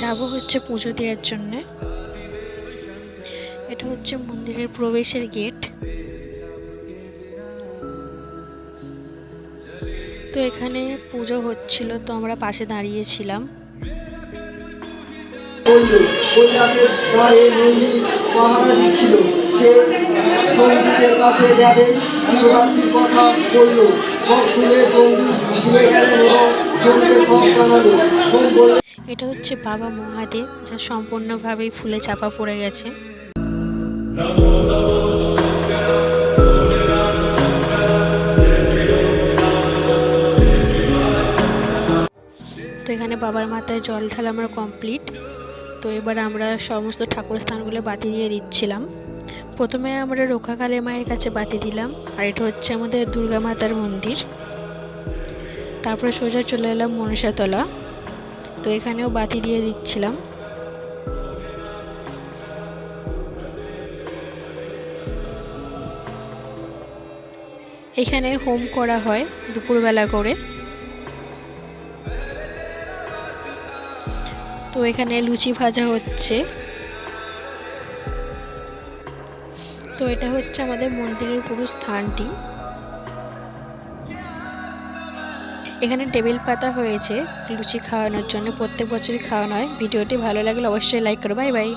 যাব হচ্ছে পুজো দেওয়ার জন্যে। এটা হচ্ছে মন্দিরের প্রবেশের গেট। তো এখানে পুজো হচ্ছিল, তো আমরা পাশে দাঁড়িয়েছিলাম। এটা হচ্ছে বাবা মহাদেব, যা সম্পূর্ণভাবেই ফুলে চাপা পড়ে গেছে। তো এখানে বাবার মাথায় জল ঢালা আমার কমপ্লিট তো এবার আমরা সমস্ত ঠাকুর স্থানগুলো বাতি দিয়ে দিচ্ছিলাম। প্রথমে আমরা রক্ষাকালী মায়ের কাছে বাতি দিলাম, আর এটা হচ্ছে আমাদের দুর্গা মাতার মন্দির। তারপরে সোজা চলে এলাম মনসাতলা তো এখানেও বাতি দিয়ে দিচ্ছিলাম। এখানে হোম করা হয় দুপুরবেলা করে। তো এখানে লুচি ভাজা হচ্ছে। তো এটা হচ্ছে আমাদের মন্দিরের পুরো স্থানটি। এখানে টেবিল পাতা হয়েছে, লুচি খাওয়ানোর জন্য প্রত্যেক বছরই খাওয়ানো হয়। ভিডিওটি ভালো লাগলে অবশ্যই লাইক করো। Bye bye